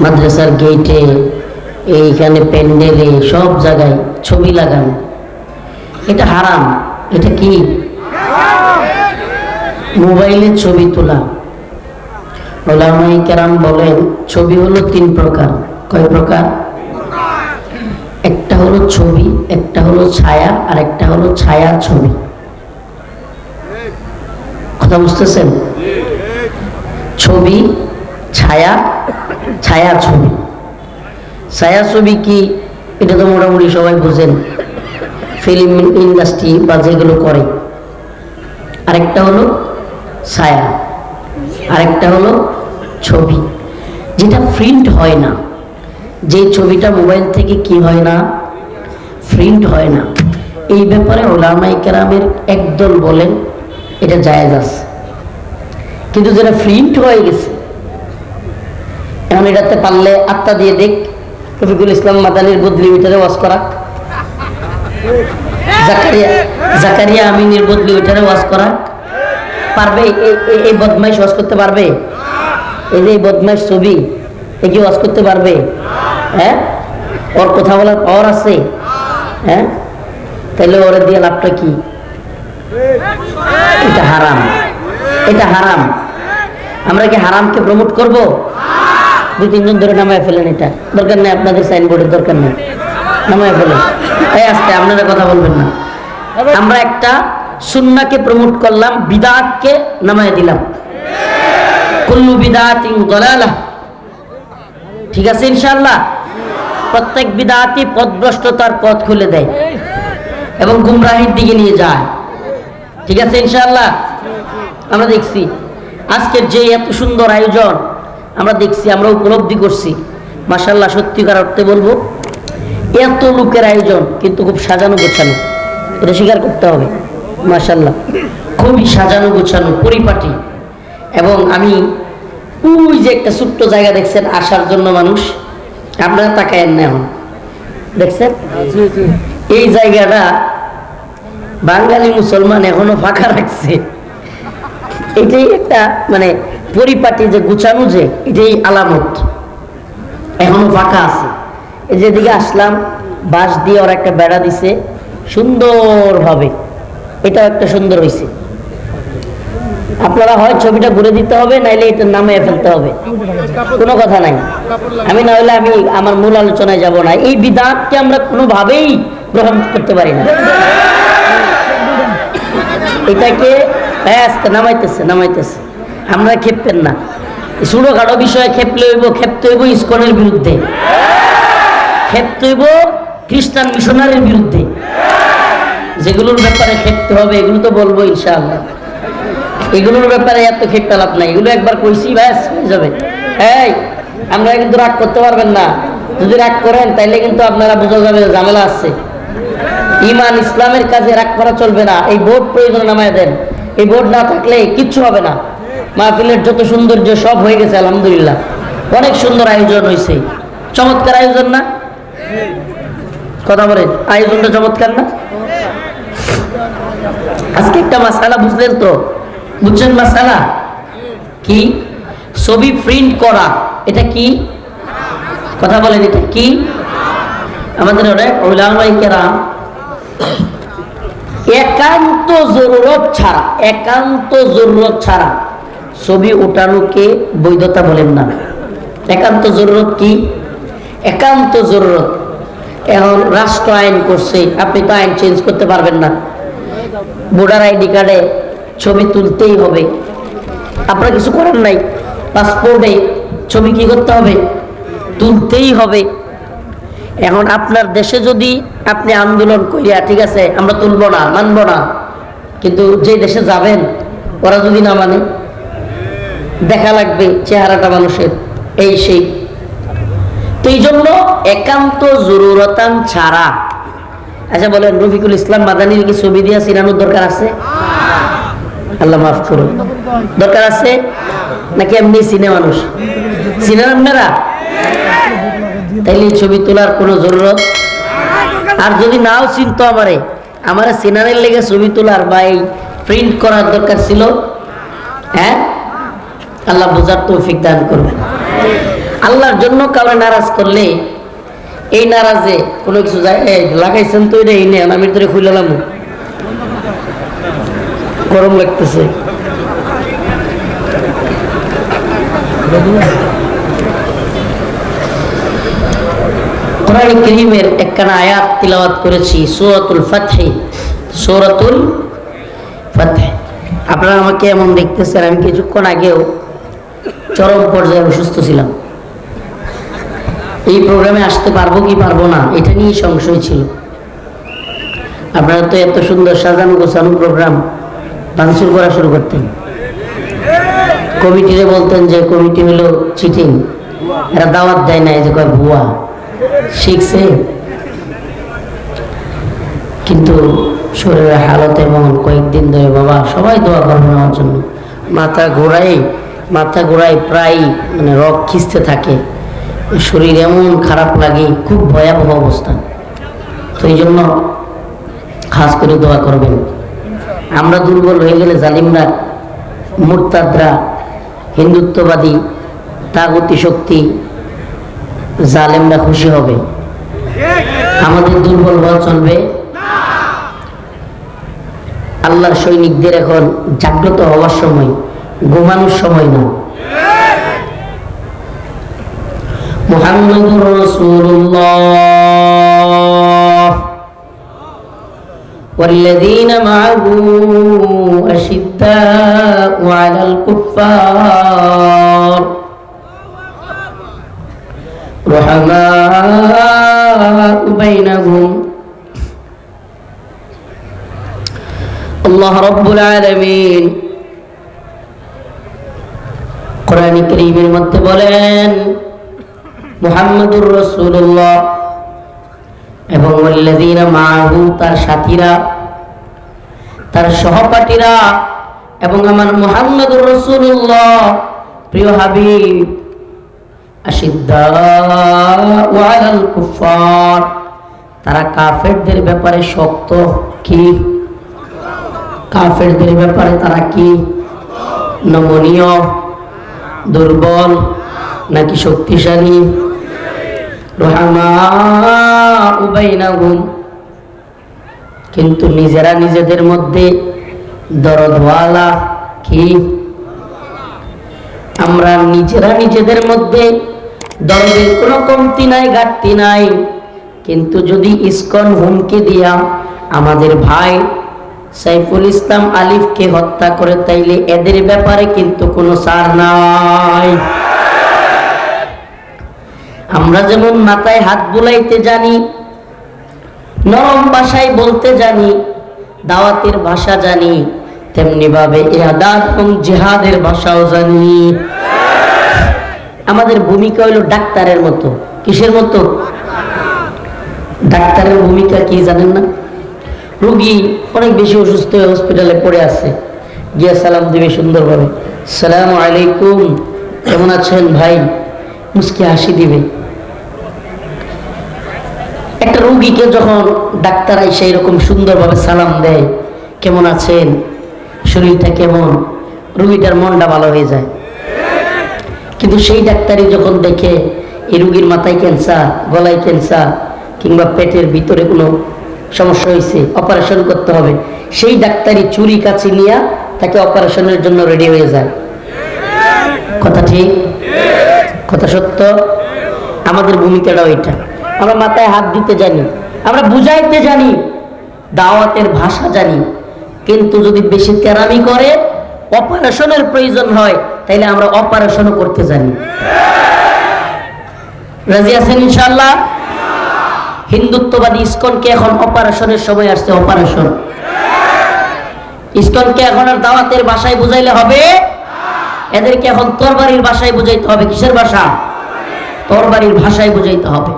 মাদ্রাসার গেটে এইখানে প্যান্ডেলে সব জায়গায় ছবি লাগানো। এটা হারাম। এটা কি? মোবাইলে ছবি তোলা। ওলামাই কেরাম বলেন, ছবি হলো তিন প্রকার। কয় প্রকার? একটা হলো ছবি, একটা হলো ছায়া, আর একটা হলো ছায়া ছবি। কথা বুঝতেছেন? ছবি, ছায়া ছায়া ছবি ছায়া ছবি কি? এটা তো মোটামুটি সবাই বুঝেন। ফিল্ম ইন্ডাস্ট্রি বা যেগুলো করে। আরেকটা হলো ছায়া। আরেকটা হলো ছবি। যেটা প্রিন্ট হয় না। যে ছবিটা মোবাইল থেকে কি হয় না? প্রিন্ট হয় না। এই ব্যাপারে ওলামাই কেরামের একদল বলেন, এটা জায়েজ আছে। কিন্তু যেটা প্রিন্ট হয়ে গেছে এখন এটাতে পারলে আত্মা দিয়ে দেখ, রফিকুল ইসলাম মাদানির বদলি ওইটারে ওয়াজ করা। জাকারিয়া জাকারিয়া আমিনের বদলি ওইটারে ওয়াজ করা। পারবে? এই- বদমাইশ ওয়াজ করতে পারবে? এই যে এই বদমাইশ ছবি, এ কি ওয়াজ করতে পারবে? হ্যাঁ? ওর কথা বলার পাওয়ার আছে? হ্যাঁ? তাহলে ওরা দিয়ে লাভটা কি? এটা হারাম। এটা হারাম। আমরা কি হারামকে প্রমোট করব? দুই তিনজন ধরে নামায় ফেলেন এটা। দরকার নেই, আপনাদের সাইনবোর্ডের দরকার নেই। নামায় ফেলেন। এই আস্তে, আপনারা কথা বলবেন না। আমরা একটা সুন্নাকে প্রমোট করলাম, বিদাতকে নামায় দিলাম। কুল্লু দলালাহ ঠিক আছে, ইনশাআল্লাহ? প্রত্যেক বিদাতি পথভ্রষ্টতার পথ খুলে দেয় এবং গুমরাহির দিকে নিয়ে যায়। ঠিক আছে ইনশাল্লাহ আমরা দেখছি, আজকের যে এত সুন্দর আয়োজন আমরা দেখছি আমরা উপলব্ধি করছি। মাসাল্লাহ সত্যিকার অর্থে বলব এত লোকের আয়োজন কিন্তু খুব সাজানো গোছানো। এটা স্বীকার করতে হবে মাসাল্লাহ খুবই সাজানো গোছানো পরিপাটি। এবং আমি ওই যে একটা ছোট্ট জায়গা দেখছেন আসার জন্য মানুষ আপনারা তাকায়েন না এখন। দেখছেন? এই জায়গাটা বাঙালি মুসলমান এখনও ফাঁকা রাখছে। এটাই একটা মানে পরিপাটি যে গুছানো যে, এটাই আলামত। এখনও ফাঁকা আছে। এই যেদিকে আসলাম, বাঁশ দিয়ে ওরা একটা বেড়া দিছে, সুন্দরভাবে। এটাও একটা সুন্দর হয়েছে আপনারা হয় ছবিটা ঘুরে দিতে হবে, নাইলে এটা নামে ফেলতে হবে। কোনো কথা নাই। আমি না হলে আমি আমার মূল আলোচনায় যাব না। এই বিধানকে আমরা কোনোভাবেই গ্রহণ করতে পারি না। এটাকে নামাইতেছে নামাইতেছে। আমরা খেপতেন না। ছোটখাটো বিষয়ে খেপলে হইব, খেপতে হইব ইস্কনের বিরুদ্ধে। খেপতে হইব খ্রিস্টান মিশনারির বিরুদ্ধে। যেগুলোর ব্যাপারে খেপতে হবে, এগুলো তো বলব ইনশাআল্লাহ। এগুলোর ব্যাপারে এত খেপতে লাভ নাই। এগুলো একবার কইছি, ব্যাস, হয়ে যাবে। এই, আমরা কিন্তু রাগ করতে পারবেন না। যদি রাগ করেন, তাইলে কিন্তু আপনারা বোঝা যাবে ঝামেলা আছে। ইমান ইসলামের কাজে রাগ করা চলবে না। এই বোর্ড প্রয়োজন নামায় দেন। এই বোর্ড না থাকলে কিচ্ছু হবে না। মাহফিলের যত সৌন্দর্য সব হয়ে গেছে, আলহামদুলিল্লাহ। অনেক সুন্দর আয়োজন হয়েছে চমৎকার আয়োজন না? কথা বলেন, আয়োজনটা চমৎকার না? আজকে একটা মাসালা বুঝলেন তো? বুঝছেন মাসালা? কি? ছবি প্রিন্ট করা, এটা কি? কথা বলেন, এটা কি? আমাদের অনেক একান্ত জরুরত ছাড়া, একান্ত জরুরত ছাড়া ছবি ওঠানোকে বৈধতা বলেন না। একান্ত জরুরত কি? একান্ত জরুরত। এখন রাষ্ট্র আইন করছে, আপনি তো আইন চেঞ্জ করতে পারবেন না। ভোটার আইডি কার্ডে ছবি তুলতেই হবে। আপনার কিছু করার নাই। পাসপোর্টে ছবি কি করতে হবে? তুলতেই হবে। এখন আপনার দেশে যদি আপনি আন্দোলন করিয়া ঠিক আছে, আমরা তুলব না, মানব না, কিন্তু যে দেশে যাবেন, ওরা যদি না মানে দেখা লাগবে চেহারাটা মানুষের, এই সেই। তো এই জন্য একান্ত জরুরতান ছাড়া। আচ্ছা বলেন, রফিকুল ইসলাম মাদানির কি ছবি দিয়া সিনানোর দরকার আছে? আল্লাহ মাফ করুন দরকার আছে? নাকি এমনি সিনে মানুষ? সিনেন আপনারা? তাইলে ছবি তোলার কোনো জরুরত? আর যদি নাও চিনতো আমারে, আমার সিনারের লেগে ছবি তোলার বা এই প্রিন্ট করার দরকার ছিল আল্লাহ বোঝার তৌফিক দান করবেন। আল্লাহর জন্য কাউরে নারাজ করলে এই নারাজে কোনো কিছু লাগাইছেন তো এটা এই নেই আমি ধরে খুললাম গরম লাগতেছে। কোরআন করিমের একখানা আয়াত তিলাওয়াত করেছি, সূরাতুল ফাতহি। সূরাতুল ফাতহ। আপনারা আমাকে এমন দেখতেছেন, আমি কিছুক্ষণ আগেও চরম পর্যায়ে অসুস্থ ছিলাম। এই প্রোগ্রামে আসতে পারব কি পারব না, এটা নিয়ে সংশয় ছিল। আপনারা তো এত সুন্দর সাজানো গোছানো প্রোগ্রাম ভাঙচুর করা শুরু করতেন। কমিটিরে বলতেন যে কমিটি হলো চিটিং। এরা দাওয়াত দেয় না এই যে কয় ভুয়া, শিখছে। কিন্তু শরীরের হালত এমন কয়েকদিন ধরে বাবা সবাই দোয়া করবেন আমার জন্য। মাথা ঘোরাই মাথা ঘোরাই প্রায় মানে রক খিস্তে থাকে। শরীর এমন খারাপ লাগে, খুব ভয়াবহ অবস্থা। তো এই জন্য খাস করে দোয়া করবেন। আমরা দুর্বল হয়ে গেলে জালিমরা, মুরতাদরা, হিন্দুত্ববাদী, তাগতি শক্তি, জালেমরা খুশি হবে। আমাদের দুর্বল হওয়া চলবে। আল্লাহর সৈনিকদের এখন জাগ্রত হওয়ার সময়। ঘুমানোর সময় না মুহাম্মদুর রাসূলুল্লাহ والذين معه أشداء على الكفار رحماء بينهم الله رب العالمين কোরআন করিমের মধ্যে বলেন, মুহাম্মদুর রাসূলুল্লাহ। এবং ওয়াল্লাযীনা মাআহু, তার সাথীরা, তার সহপাঠীরা, এবং আমার মুহাম্মদুর রাসূলুল্লাহ, প্রিয় হাবিব তারা কাফেরদের ব্যাপারে শক্ত কি? কাফেরদের ব্যাপারে তারা কি নমনীয়? দুর্বল, নাকি শক্তিশালী? কিন্তু নিজেরা নিজেদের মধ্যে দরদওয়ালা কি? আমরা নিজেরা নিজেদের মধ্যে দরদের কোনো কমতি নাই, ঘাটতি নাই। কিন্তু যদি ইস্কন হুমকি দিয়া আমাদের ভাই সাইফুল ইসলাম আলিফকে হত্যা করে তাইলে এদের ব্যাপারে কিন্তু কোনো সার নাই। আমরা যেমন মাথায় হাত বুলাইতে জানি, নরম ভাষায় বলতে জানি, দাওয়াতের ভাষা জানি, তেমনি ভাবে জেহাদের ভাষাও জানি। আমাদের ভূমিকা হইল ডাক্তারের মতো। কিসের মতো? ডাক্তারের ভূমিকা কি জানেন না? রুগী অনেক বেশি অসুস্থ হয়ে হসপিটালে পড়ে আছে। গিয়া সালাম দিবে সুন্দরভাবে। সালাম আলাইকুম, কেমন আছেন ভাই? মুসকি হাসি দিবে। একটা রুগীকে যখন ডাক্তার এসে এরকম সুন্দরভাবে সালাম দেয়, কেমন আছেন? শরীরটা কেমন? রুগীটার মনটা ভালো হয়ে যায়। কিন্তু সেই ডাক্তারই যখন দেখে, এই রুগীর মাথায় ক্যান্সার, গলায় ক্যান্সার কিংবা পেটের ভিতরে কোনো সমস্যা হয়েছে অপারেশন করতে হবে। সেই ডাক্তারই চুরি কাছে নিয়ে তাকে অপারেশনের জন্য রেডি হয়ে যায়। কথা ঠিক? কথা সত্য? আমাদের ভূমিকাটাও এটা। আমরা মাথায় হাত দিতে জানি, আমরা বুঝাইতে জানি, দাওয়াতের ভাষা জানি। কিন্তু যদি বেশি তেরামি করে অপারেশনের প্রয়োজন হয়, তাইলে আমরা অপারেশনও করতে জানি। রাজি আছেন ইনশাল্লাহ হিন্দুত্ববাদী ইস্কনকে এখন অপারেশনের সময় আসছে অপারেশন? ইস্কনকে এখন আর দাওয়াতের ভাষায় বুঝাইলে হবে? এদেরকে এখন তরবারির ভাষায় বুঝাইতে হবে। কিসের ভাষা? তরবারির ভাষায় বুঝাইতে হবে।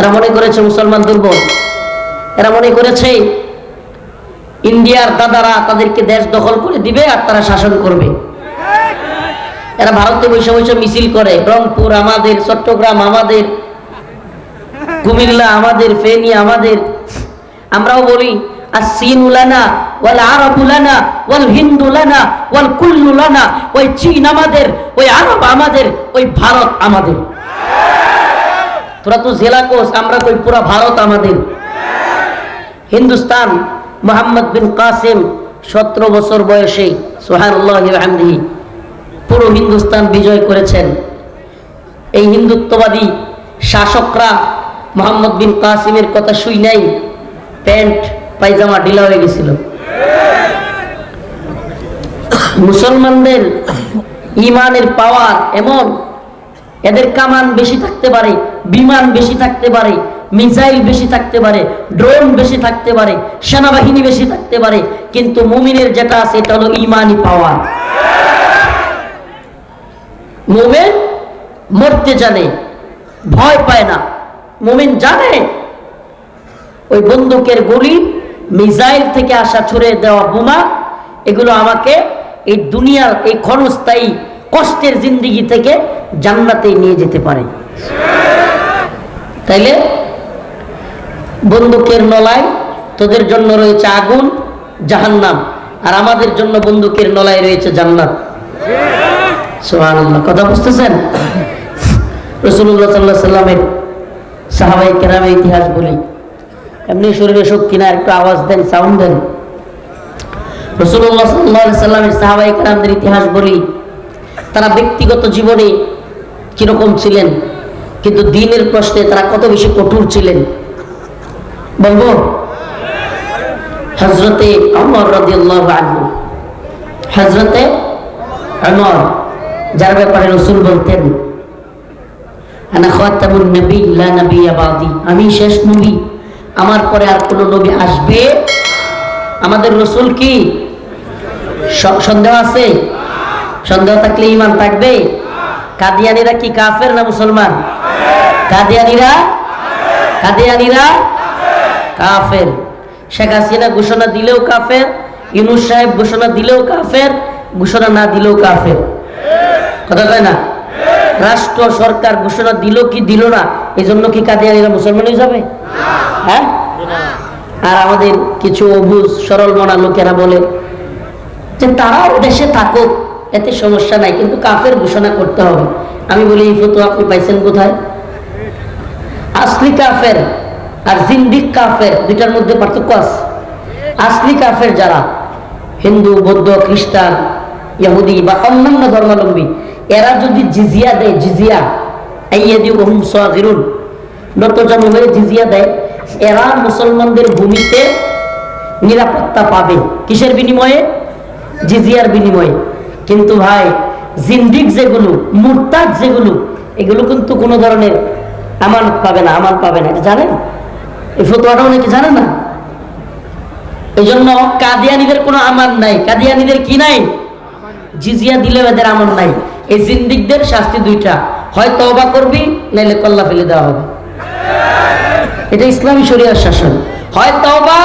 এরা মনে করেছে মুসলমান দুর্বল। এরা মনে করেছে ইন্ডিয়ার দাদারা তাদেরকে দেশ দখল করে দিবে আর তারা শাসন করবে। এরা ভারতে বসে মিছিল করে। রংপুর, আমাদের, চট্টগ্রাম, আমাদের কুমিল্লা আমাদের, ফেনি আমাদের। আমরাও বলি হিন্দুস্তান, মোহাম্মদ বিন কাসিম, সতেরো বছর বয়সে সোহানি পুরো হিন্দুস্তান বিজয় করেছেন। এই হিন্দুত্ববাদী শাসকরা মোহাম্মদ বিন কাসিমের কথা শুই নাই, প্যান্ট, পায়জামা ঢিলা হয়ে গেছিল। মুসলমানদের ইমানের পাওয়ার এমন, এদের কামান বেশি থাকতে পারে, বিমান বেশি থাকতে পারে, মিসাইল বেশি থাকতে পারে, ড্রোন বেশি থাকতে পারে, সেনাবাহিনী বেশি থাকতে পারে, কিন্তু মুমিনের যেটা আছে এটা হলো ইমানি পাওয়ার। মোমেন মরতে জানে, ভয় পায় না। মোমেন জানে? ওই বন্দুকের গুলি, মিসাইল থেকে আসা ছুড়ে দেওয়া বোমা, এগুলো আমাকে এই দুনিয়ার এই ক্ষণস্থায়ী কষ্টের জিন্দিগি থেকে জান্নাতে নিয়ে যেতে পারে। তাইলে বন্দুকের নলায় তোদের জন্য রয়েছে আগুন, জাহান্নাম, আর আমাদের জন্য বন্দুকের নলায় রয়েছে জান্নাত। কথা বুঝতেছেন? রসুল্লাহ সাল্লাহ সাল্লামের সাহাবাই কেরামের ইতিহাস বলি। এমনি শরীরে শক্তি না একটু আওয়াজ দেন সাউন্ড দেন। রসুল্লাহ সাল্লাহ সাল্লামের সাহাবাই কেরামদের ইতিহাস বলি, তারা ব্যক্তিগত জীবনে কীরকম ছিলেন, কিন্তু দিনের প্রশ্নে তারা কত বেশি কঠোর ছিলেন। বলব? হজরতে অমর রাদিয়াল্লাহু আনহু হজরতে অমর যার ব্যাপারে রসুল বলতেন লা আমি শেষ নবী। আমার পরে আর কোন নবী আসবে? আমাদের রসুল কি? সন্দেহ আছে? সন্দেহ থাকলে ইমান থাকবে? কাদিয়ানিরা কি কাফের না মুসলমান? কাদিয়ানিরা? কাদিয়ানিরা? কাফের। শেখ হাসিনা ঘোষণা দিলেও কাফের ইউনুস সাহেব ঘোষণা দিলেও কাফের, ঘোষণা না দিলেও কাফের। কথা কয় না? রাষ্ট্র সরকার ঘোষণা দিল কি দিল না এই জন্য কি কাদিয়ানিরা মুসলমান হয়ে যাবে? হ্যাঁ? আর আমাদের কিছু অবুজ সরল মনা লোকেরা বলে যে তারাও দেশে থাকুক, এতে সমস্যা নাই, কিন্তু কাফের ঘোষণা করতে হবে। আমি বলি, এই ফটো আপনি পাইছেন কোথায়? আসলি কাফের আর জিন্দিক কাফের দুইটার মধ্যে পার্থক্য আছে। আসলি কাফের যারা হিন্দু, বৌদ্ধ, খ্রিস্টান, ইহুদি বা অন্যান্য ধর্মাবলম্বী এরা যদি জিজিয়া দেয়, জিজিয়া আইয়াদি ওহুম সাগিরুন। নতজন হয়ে জিজিয়া দেয়, এরা মুসলমানদের ভূমিতে নিরাপত্তা পাবে। কিসের বিনিময়ে? জিজিয়ার বিনিময়ে। কিন্তু ভাই, জিন্দিক যেগুলো, মুরতাদ যেগুলো, এগুলো কিন্তু কোনো ধরনের আমানত পাবে না আমান পাবে না। এটা জানেন? এই ফতোয়াটা অনেকে জানে না? এই জন্য কাদিয়ানিদের কোনো আমান নাই। কাদিয়ানিদের কি নাই? জিজিয়া দিলেও এদের আমল নাই। এই জিন্দিকদের শাস্তি দুইটা। হয় তওবা করবি, নাইলে কল্লা ফেলে দেওয়া হবে। এটা ইসলামী শরিয়ার শাসন। হয় তওবা,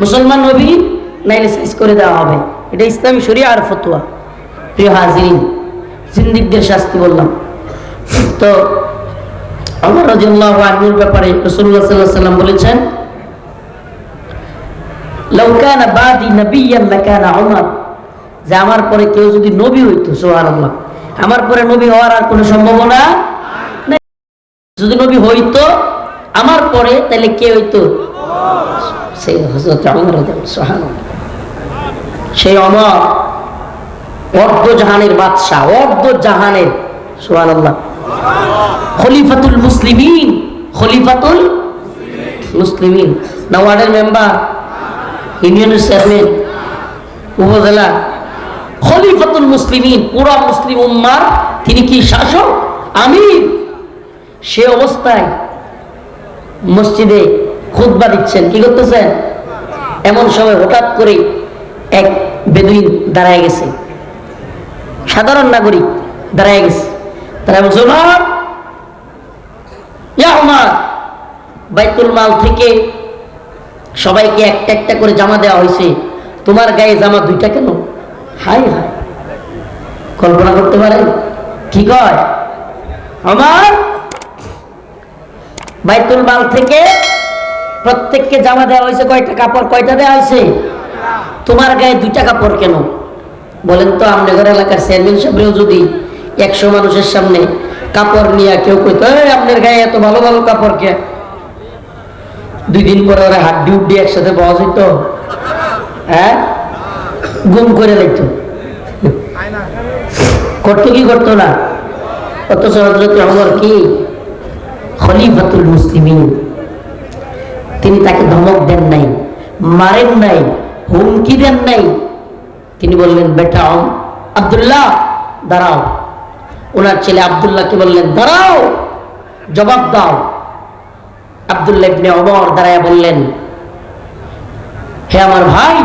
মুসলমান নবী, নাইলে সাইজ করে দেওয়া হবে। এটা ইসলামী শরিয়া আর ফতুয়া। প্রিয় হাজিরিন জিন্দিকদের শাস্তি বললাম। তো আমার রাজিয়াল্লাহ আনহুর ব্যাপারে রসুল্লাহ সাল্লাহ সাল্লাম বলেছেন লৌকানা বাদি নবিয়ান লাকানা ওমর যে আমার পরে কেউ যদি নবী হইতো, সুবহানাল্লাহ। আমার পরে নবী হওয়ার আর কোনো সম্ভাবনা যদি নবী হইতো, আমার পরে তাহলে কে হইতো? সেই ওমর রাদিয়াল্লাহু সেই অমর অর্ধ জাহানের বাদশাহ অর্ধ জাহানের সুবহানাল্লাহ। খলিফাতুল মুসলিমিন খলিফাতুল মুসলিমিন। না ওয়ার্ডের মেম্বার ইউনিয়নের চেয়ারম্যান উপজেলা খলিফাতুল মুসলিমিন, পুরা মুসলিম উম্মার, তিনি কি শাসক? আমির সে অবস্থায় মসজিদে খুতবা দিচ্ছেন। কি করতেছেন? এমন সময় হঠাৎ করে এক বেদুইন দাঁড়ায় গেছে। সাধারণ নাগরিক দাঁড়ায় গেছে। তারা ইয়া বাইতুল মাল থেকে সবাইকে একটা একটা করে জামা দেওয়া হয়েছে। তোমার গায়ে জামা দুইটা কেন? High high. কল্পনা করতে পারেন? কি কয়? আমার বাইতুল মাল থেকে প্রত্যেককে জামা দেওয়া হয়েছে কয়টা কাপড় কয়টা দেওয়া হয়েছে? তোমার গায়ে দুইটা কাপড় কেন? বলেন তো আমনগর এলাকার চেয়ারম্যান সাহেবরেও যদি একশো মানুষের সামনে কাপড় নিয়ে কেউ কইতো "এই, আপনার গায়ে এত ভালো ভালো কাপড় কে? দুই দিন পরে ওরা হাড্ডি উড্ডি একসাথে পাওয়া যেত হ্যাঁ? গুম করে দেখতো করতো কি করতো না? অথচ হজরত আমার কি? খলিফাতুল মুসলিমিন। তিনি তাকে ধমক দেন নাই, মারেন নাই, হুমকি দেন নাই। তিনি বললেন, বেটা আব্দুল্লাহ, দাঁড়াও। ওনার ছেলে আব্দুল্লাহকে বললেন, দাঁড়াও, জবাব দাও। আব্দুল্লাহ ইবনে ওমর দাঁড়ায় বললেন, হে আমার ভাই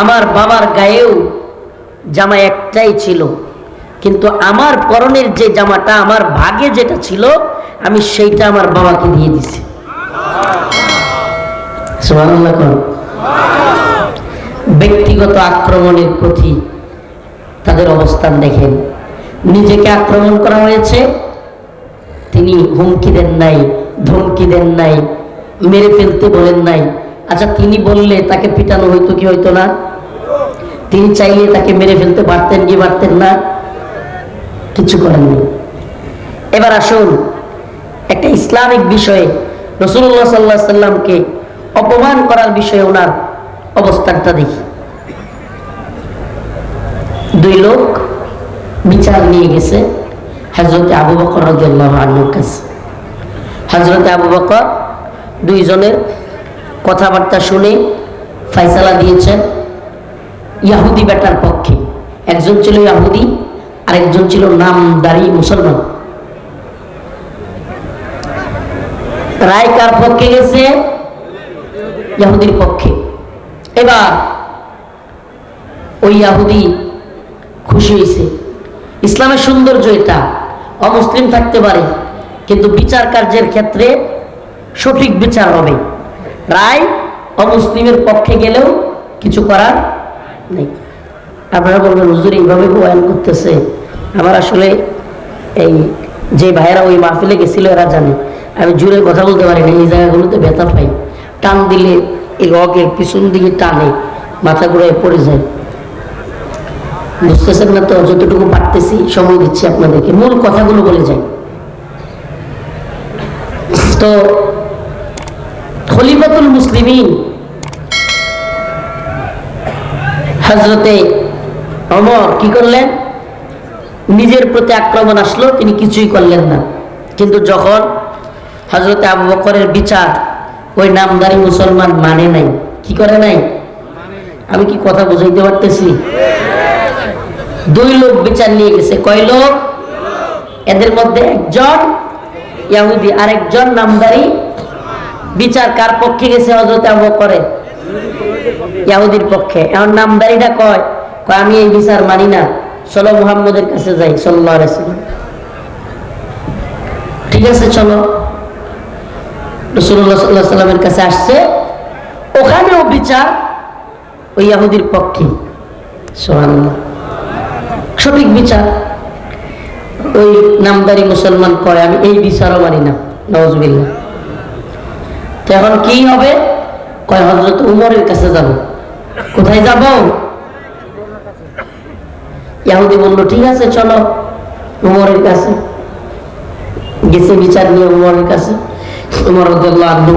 আমার বাবার গায়েও জামা একটাই ছিল। কিন্তু আমার পরনের যে জামাটা, আমার ভাগে যেটা ছিল, আমি সেইটা আমার বাবাকে দিয়ে দিছি। ব্যক্তিগত আক্রমণের প্রতি তাদের অবস্থান দেখেন। নিজেকে আক্রমণ করা হয়েছে, তিনি হুমকি দেন নাই, ধমকি দেন নাই, মেরে ফেলতে বলেন নাই আচ্ছা তিনি বললে, তাকে পিটানো হইতো কি হইতো না? তিনি চাইলে তাকে মেরে ফেলতে পারতেন কি পারতেন না? কিছু করেননি এবার আসুন, একটা ইসলামিক বিষয়ে রসুল্লাহ সাল্লাহ সাল্লামকে অপমান করার বিষয়ে ওনার অবস্থানটা দেখি। দুই লোক বিচার নিয়ে গেছে হজরতে আবু বকর রাদিয়াল্লাহু আনহুর কাছে। হজরতে আবু বকর দুইজনের কথাবার্তা শুনে ফয়সালা দিয়েছেন ইয়াহুদি বেটার পক্ষে। একজন ছিল ইয়াহুদি, আরেকজন ছিল নাম নামদারি মুসলমান। রায় কার পক্ষে গেছে? ইয়াহুদির পক্ষে। এবার ওই ইয়াহুদি খুশি হয়েছে। ইসলামের সৌন্দর্য এটা, অমুসলিম থাকতে পারে, কিন্তু বিচার কার্যের ক্ষেত্রে সঠিক বিচার হবে। রায় অমুসলিমের পক্ষে গেলেও কিছু করার নেই। আপনারা বলবেন, হুজুর, এইভাবে বয়ান করতেছে? আমার আসলে এই যে ভাইয়েরা ওই মাহফিলে গেছিল, এরা জানে। আমি জুড়ে কথা বলতে পারি না, এই জায়গাগুলোতে ব্যথা পাই। টান দিলে এই রগের পিছন দিকে টানে, মাথা ঘুরে পড়ে যায়। বুঝতেছেন না তো, যতটুকু পারতেছি, সময় দিচ্ছি আপনাদেরকে। মূল কথাগুলো বলে যাই। তো খলিফাতুল মুসলিমিন। হজরতে অমর কি করলেন? নিজের প্রতি আক্রমণ আসলো, তিনি কিছুই করলেন না। কিন্তু যখন হজরতে আবু বকরের বিচার ওই নামদারি মুসলমান মানে নাই, কি করে নাই? আমি কি কথা বুঝাইতে পারতেছি? দুই লোক বিচার নিয়ে গেছে। কয় লোক? এদের মধ্যে একজন ইয়াহুদি, আরেকজন নামদারি বিচার কার পক্ষে গেছে হজরত আবু করে ইয়াহুদির পক্ষে। এখন নামদারিটা কয়? কয়, আমি এই বিচার মানি না। চলো মুহাম্মদের কাছে যাই সাল্লাহ ঠিক আছে, চলো। রসুল্লাহ সাল্লাহ সাল্লামের কাছে আসছে। ওখানেও বিচার ওই ইয়াহুদির পক্ষে। সোহানুল্লাহ সঠিক বিচার। ওই নামদারি মুসলমান করে, আমি এই বিচারও মানি না। নওয়াজবিল্লা এখন কি হবে? কয় হজরত উমরের কাছে যাব। কোথায় যাব? ইয়াহুদি বলল, ঠিক আছে, চলো উমরের কাছে। গেছে বিচার নিয়ে উমরের কাছে। উমর আনহু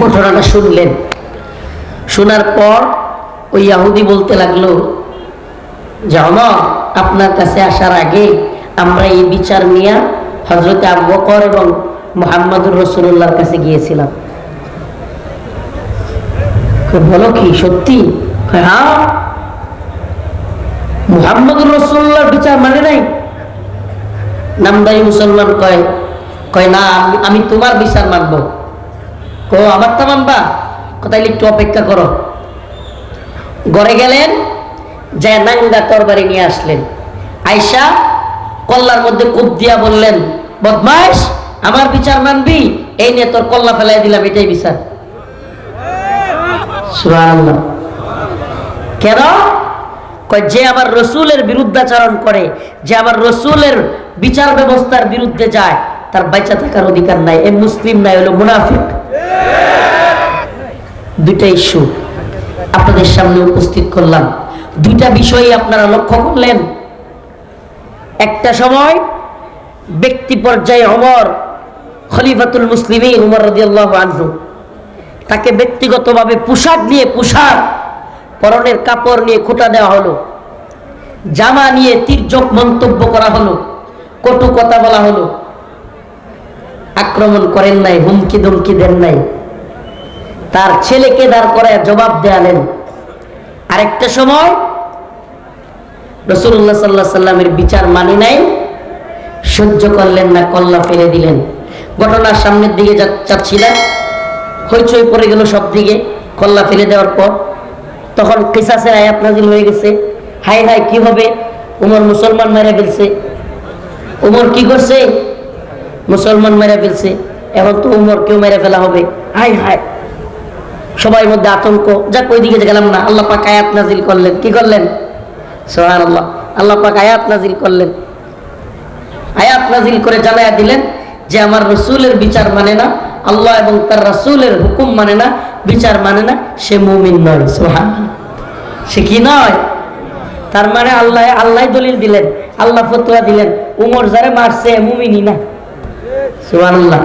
ঘটনাটা শুনলেন। শোনার পর ওই ইয়াহুদি বলতে লাগল, যে অমর আপনার কাছে আসার আগে আমরা এই বিচার নিয়ে হজরত আবু বকর এবং মোহাম্মদুর রসুল্লাহর কাছে গিয়েছিলাম। বলো কি, সত্যি? হ্যাঁ। মুহাম্মদুর রসুল্লাহর বিচার মানে নাই? নামদারি মুসলমান কয় কয়, না, আমি- তোমার বিচার মানব। কো আমারটা মানবা? কোথায় একটু অপেক্ষা করো। ঘরে গেলেন যে নাঙ্গা তরবারি নিয়ে আসলেন। আয়সা কল্লার মধ্যে কূপ দিয়া বললেন বদমাস আমার বিচার মানবি? এই নিয়ে তোর কল্লা ফেলাই দিলাম, এটাই বিচার। কেন? যে আমার রসুলের বিরুদ্ধাচরণ করে, যে আমার রসুলের বিচার ব্যবস্থার বিরুদ্ধে যায়, তার বাচ্চা থাকার অধিকার নাই, এ মুসলিম নাই হলো মুনাফিক। দুইটা ইস্যু আপনাদের সামনে উপস্থিত করলাম। দুইটা বিষয় আপনারা লক্ষ্য করলেন। একটা সময় ব্যক্তি পর্যায়ে অমর খলিফাতুল মুসলিমী উমর রাদিয়াল্লাহু আনহু। তাকে ব্যক্তিগতভাবে পোশাক নিয়ে পোশাক, পরনের কাপড় নিয়ে খোটা দেওয়া হলো। জামা নিয়ে তির্যক মন্তব্য করা হলো। কটু কথা বলা হলো। আক্রমণ করেন নাই, হুমকি ধমকি দেন নাই। তার ছেলেকে দাঁড় করায় জবাব দেয়ালেন আরেকটা সময় রসুল্লাহ সাল্লাহ সাল্লামের বিচার মানি নাই। সহ্য করলেন না, কল্লা ফেলে দিলেন। ঘটনার সামনের দিকে যা- যাচ্ছিলেন হইচই পড়ে গেল সব দিকে, কল্লা ফেলে দেওয়ার পর। তখন কিসাসের আয়াত নাজিল হয়ে গেছে। হাই হাই কি হবে? উমর মুসলমান মেরে ফেলছে। উমর কি করছে? মুসলমান মেরে ফেলছে। এখন তো উমর কেউ মেরে ফেলা হবে। হাই হাই সবাই মধ্যে আতঙ্ক। যাক ওই দিকে গেলাম না। আল্লাহ পাক আয়াত নাজিল করলেন। কি করলেন? সোহান আল্লাহ আল্লাহ পাক আয়াত নাজিল করলেন। আয়াত নাজিল করে জানায়া দিলেন। যে আমার রসুলের বিচার মানে না, আল্লাহ এবং তার রসুলের হুকুম মানে না, বিচার মানে না, সে মুমিন নয় সোহান সে কি নয়? তার মানে আল্লাহ আল্লাহ দলিল দিলেন, আল্লাহ ফতুয়া দিলেন, উমর যারে মারছে মুমিনই না। সোহান আল্লাহ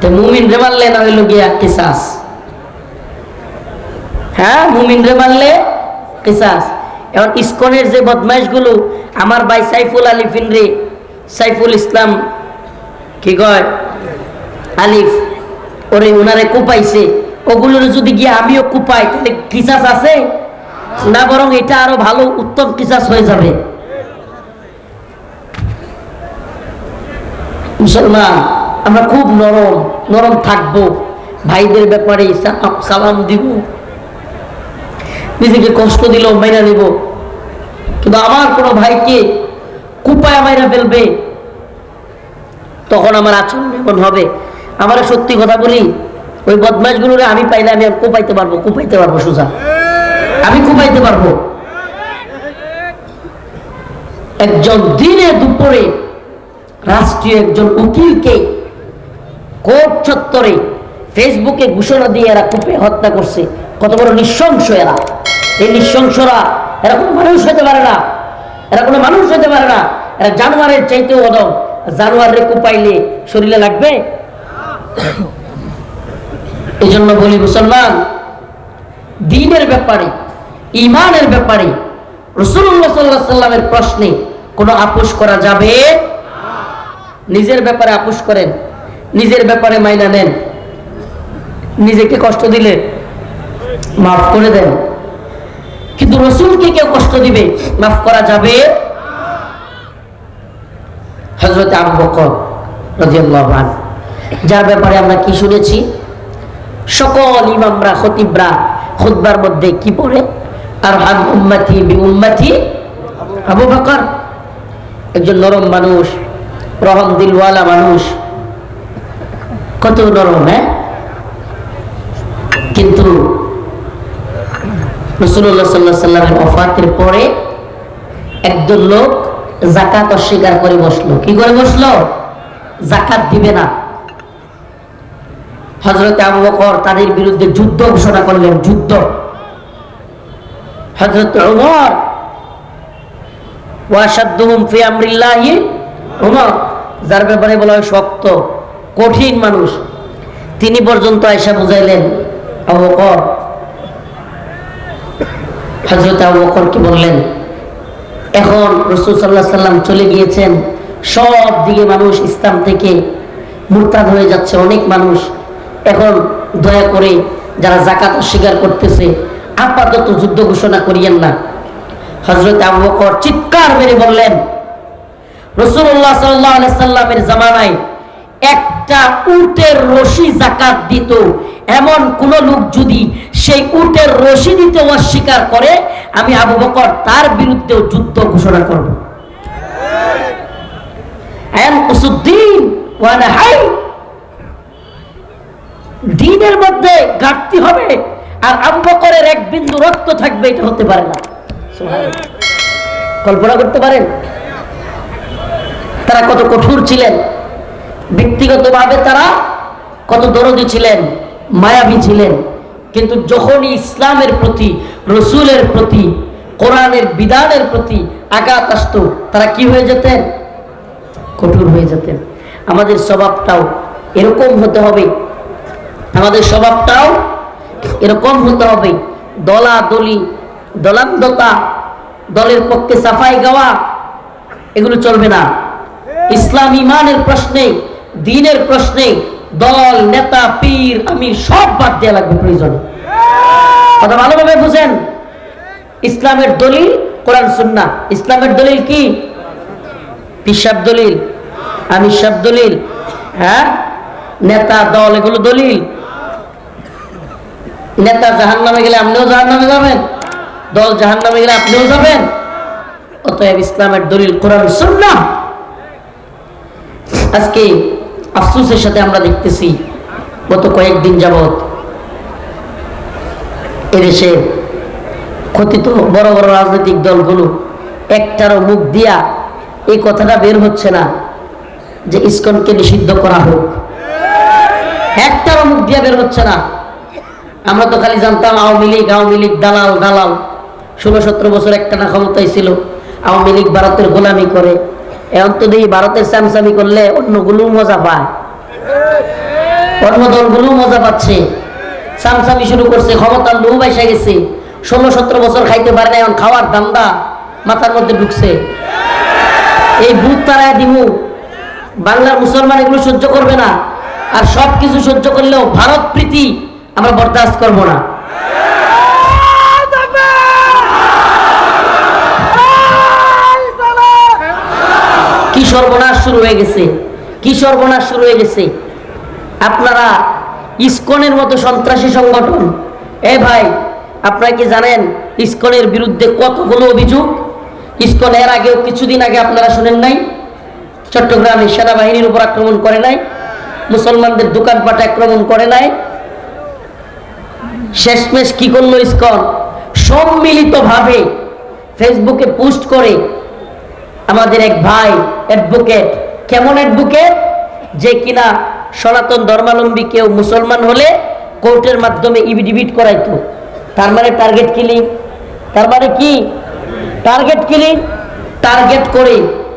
তো মুমিন রে মারলে না হইল গিয়া কিসাস? হ্যাঁ মুমিন রে মারলে কিসাস। এখন ইসকনের যে বদমাইশগুলো, আমার ভাই সাইফুল আলী ফিনরে, সাইফুল ইসলাম কি কয়? আলিফ, ওরে ওনারে কুপাইছে। ওগুলোর যদি গিয়ে আমিও কুপাই, তাহলে কিসাস আছে? না বরং এটা আরও ভালো উত্তম কিসাস হয়ে যাবে। মুসলমান, আমরা খুব নরম নরম থাকব। ভাইদের ব্যাপারে সালাম দিব। নিজেকে কষ্ট দিলেও মাইনা নিব। কিন্তু আমার কোনো ভাইকে কুপায় মাইরা ফেলবে? তখন আমার আচরণ এমন হবে। আমার সত্যি কথা বলি, ওই বদমাশগুলোরে আমি পাইলে আমি কোপাইতে পারব, কুপাইতে পারব সোজা। আমি কুপাইতে পারব। একজন দিনে দুপুরে রাষ্ট্রীয় একজন উকিলকে কোর্ট চত্বরে ফেসবুকে ঘোষণা দিয়ে এরা কুপে হত্যা করছে। কত বড় নৃশংস এরা। এই নৃশংসরা, এরা কোনো মানুষ হতে পারে না। এরা কোনো মানুষ হতে পারে না। এরা জানোয়ারের চাইতেও অদম জানোয়ারে কুপাইলে শরীরে লাগবে? এই জন্য বলি মুসলমান, দিনের ব্যাপারে ইমানের ব্যাপারে সাল্লামের প্রশ্নে কোনো আপোষ করা যাবে? নিজের ব্যাপারে আপোষ করেন, নিজের ব্যাপারে মাইনা নেন, নিজেকে কষ্ট দিলে মাফ করে দেন। কিন্তু রসুলকে কেউ কষ্ট দিবে, মাফ করা যাবে? হজরত আবু বকর যার ব্যাপারে আমরা কি শুনেছি? সকল ইমামরা, খতিবরা খুতবার মধ্যে কি পড়ে? আর হাম উম্মতি বি উম্মতি আবু বকর। একজন নরম মানুষ রহম দিলওয়ালা মানুষ। কত নরম হ্যাঁ? কিন্তু রসুল্লাহ সাল্লাহ সাল্লামের অফাতের পরে একজন লোক জাকাত অস্বীকার করে বসল। কি করে বসল? জাকাত দিবে না। হজরত আবু বকর তাদের বিরুদ্ধে যুদ্ধ ঘোষণা করলেন, যুদ্ধ। হজরত উমর ওয়াসাদ্দুহুম ফি আমরিল্লাহি উমর। যার ব্যাপারে বলা হয় শক্ত, কঠিন মানুষ। তিনি পর্যন্ত আয়সা বুঝাইলেন, আবু বকর। হজরত আবু বকরকে বললেন? এখন রসুল সাল্লাহ সাল্লাম চলে গিয়েছেন, সব দিকে মানুষ ইসলাম থেকে মুরতাদ হয়ে যাচ্ছে, অনেক মানুষ। এখন দয়া করে যারা জাকাত অস্বীকার করতেছে, আপাতত যুদ্ধ ঘোষণা করিয়েন না। হজরত আবু চিৎকার মেরে বললেন, রসুল্লাহ সাল্লাহ সাল্লামের জামানায় একটা উটের রশি জাকাত দিত। এমন কোন লোক যদি সেই উটের রশি দিতে অস্বীকার করে আমি আবু বকর তার বিরুদ্ধেও যুদ্ধ ঘোষণা করব। দিনের মধ্যে ঘাটতি হবে আর আবু বকরের এক বিন্দু রক্ত থাকবে, এটা হতে পারে না। কল্পনা করতে পারেন? তারা কত কঠোর ছিলেন। ব্যক্তিগতভাবে তারা কত দরদি ছিলেন, মায়াবী ছিলেন। কিন্তু যখনই ইসলামের প্রতি, রসুলের প্রতি, কোরআনের বিধানের প্রতি আঘাত আসতো, তারা কি হয়ে যেতেন? কঠোর হয়ে যেতেন। আমাদের স্বভাবটাও এরকম হতে হবে। আমাদের স্বভাবটাও এরকম হতে হবে। দলা দলি দলান্দতা দলের পক্ষে সাফাই গাওয়া, এগুলো চলবে না। ইসলাম ইমানের প্রশ্নে, দিনের প্রশ্নে দল, নেতা, পীর আমি সব বাদ দেওয়া লাগবে প্রয়োজনে। কথা ভালোভাবে বুঝেন। ইসলামের দলিল, কোরআন সুন্না ইসলামের দলিল কি? পিসাব দলিল আমি সব দলিল হ্যাঁ? নেতা, দল, এগুলো দলিল। নেতা জাহান নামে গেলে আপনিও জাহান নামে যাবেন। দল জাহান নামে গেলে আপনিও যাবেন। অতএব ইসলামের দলিল, কোরআন সুন্না আজকে আফসোসের সাথে আমরা দেখতেছি, গত কয়েকদিন যাবৎ এদেশে কথিত বড় বড় রাজনৈতিক দলগুলো একটারও মুখ দিয়া এই কথাটা বের হচ্ছে না যে ইসকনকে নিষিদ্ধ করা হোক। একটারও মুখ দিয়া বের হচ্ছে না। আমরা তো খালি জানতাম আওয়ামী লীগ আওয়ামী লীগ দালাল দালাল। ষোলো সতেরো বছর একটা না ক্ষমতায় ছিল। আওয়ামী লীগ ভারতের গোলামি করে। এখন তো ভারতের স্যামসামি করলে অন্যগুলো মজা পায়। অন্য দলগুলো মজা পাচ্ছে। সামসামি শুরু করছে, ক্ষমতার লোভ এসে গেছে। ষোলো, সতেরো বছর খাইতে পারে না, এখন খাওয়ার দান্দা মাথার মধ্যে ঢুকছে। এই ভূত তারায় দিমু। বাংলার মুসলমান এগুলো সহ্য করবে না। আর সব কিছু সহ্য করলেও ভারত প্রীতি আমরা বরদাস্ত করব না। কি সর্বনাশ শুরু হয়ে গেছে? কি সর্বনাশ শুরু হয়ে গেছে? আপনারা ইস্কনের মতো সন্ত্রাসী সংগঠন? এ ভাই, আপনারা কি জানেন ইস্কনের বিরুদ্ধে কতগুলো অভিযোগ? ইস্কন এর আগেও কিছুদিন আগে আপনারা শুনেন নাই? চট্টগ্রামে সেনাবাহিনীর উপর আক্রমণ করে নাই? মুসলমানদের দোকানপাটে আক্রমণ করে নাই? শেষমেশ কি করল ইসকন? সম্মিলিতভাবে ফেসবুকে পোস্ট করে আমাদের এক ভাই অ্যাডভোকেট। কেমন অ্যাডভোকেট? যে কিনা সনাতন ধর্মাবলম্বী কেউ মুসলমান হলে কোর্টের মাধ্যমে ইভিডিভিট করাইতো। তার মানে টার্গেট কিলিং। তার মানে কি? Target killing? টার্গেট করে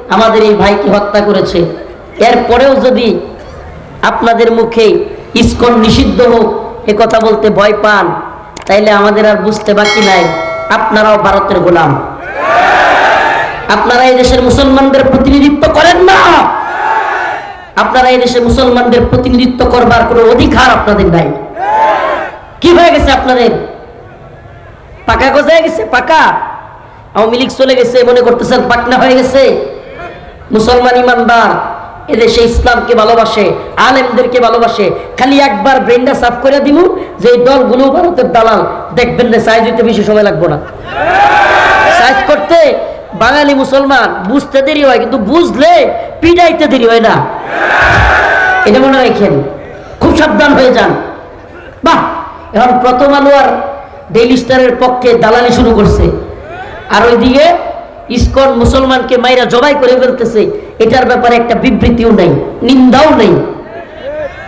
আমাদের এই ভাইকে হত্যা করেছে। এরপরেও যদি আপনাদের মুখে ইস্কন নিষিদ্ধ হোক, এ কথা বলতে ভয় পান, তাইলে আমাদের আর বুঝতে বাকি নাই। আপনারাও ভারতের গোলাম। আপনারা এই দেশের মুসলমানদের প্রতিনিধিত্ব করেন না। আপনারা এই দেশের মুসলমানদের প্রতিনিধিত্ব করবার কোনো অধিকার আপনাদের নাই। কি হয়ে গেছে আপনাদের? পাকা গজায় গেছে? পাকা? আওয়ামী লীগ চলে গেছে, মনে করতেছেন পাকনা হয়ে গেছে? মুসলমান ইমানদার, এদেশে ইসলামকে ভালোবাসে, আলেমদেরকে ভালোবাসে, খালি একবার ব্রেনটা সাফ করে দিব যে দলগুলো ভারতের দালাল, দেখবেন না সাইজ হইতে বেশি সময় লাগবো না। সাইজ করতে বাঙালি মুসলমান, বুঝতে দেরি হয়, কিন্তু বুঝলে পিটাইতে দেরি হয় না। এটা মনে রাখেন খুব সাবধান হয়ে যান। বাহ! এখন প্রথম আলো আর ডেইলি স্টারের পক্ষে দালালি শুরু করছে। আর ওইদিকে ইসকন মুসলমানকে মাইরা জবাই করে ফেলতেছে। এটার ব্যাপারে একটা বিবৃতিও নেই, নিন্দাও নেই।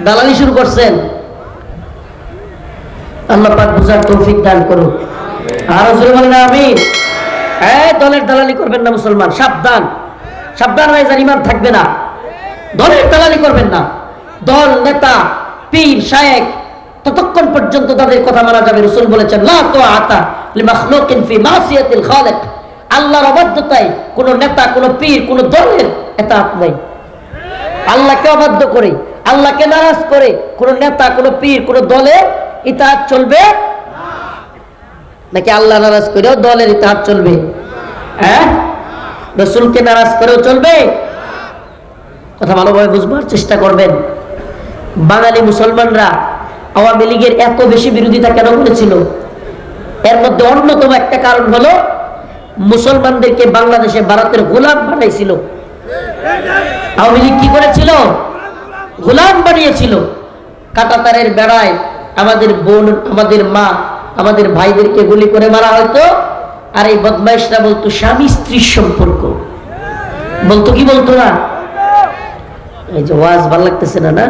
দালালি শুরু করছেন। আল্লাহ পাক বুঝার তৌফিক দান করুন আর জোরে বলেন, আমিন। এই দলের দালালি করবেন না মুসলমান, সাবধান। সাবধান হয়ে যান ইমান থাকবে না। দলের দালালি করবেন না। দল, নেতা, পীর শায়েক ততক্ষণ পর্যন্ত তাদের কথা মানা যাবে। রসুল বলেছেন, লা তো আতা লিমাখলুকিন ফি মাসিয়াতিল খালিক। আল্লাহর অবাধ্যতায় কোন নেতা, কোন পীর, কোন দলের এতাত নাই। আল্লাহকে অবাধ্য করে, আল্লাহকে নারাজ করে কোন নেতা, কোন পীর, কোন দলের ইতাহাত চলবে নাকি আল্লাহ নারাজ করেও দলের ইতাহাত চলবে? হ্যাঁ? রসুলকে নারাজ করেও চলবে? কথা ভালোভাবে বুঝবার চেষ্টা করবেন। বাঙালি মুসলমানরা আওয়ামী লীগের এত বেশি বিরোধিতা কেন করেছিল? এর মধ্যে অন্যতম একটা কারণ হলো, মুসলমানদেরকে বাংলাদেশে ভারতের গোলাম বানাইছিল। আওয়ামী লীগ কি করেছিল? গোলাম বানিয়েছিল। কাটাতারের বেড়ায় আমাদের বোন, আমাদের মা আমাদের ভাইদেরকে গুলি করে মারা হয়তো। আর এই বদমাইশরা বলতো, স্বামী স্ত্রীর সম্পর্ক। বলতো কি বলতো না? এই যে ওয়াজ ভালো লাগতেছে না না?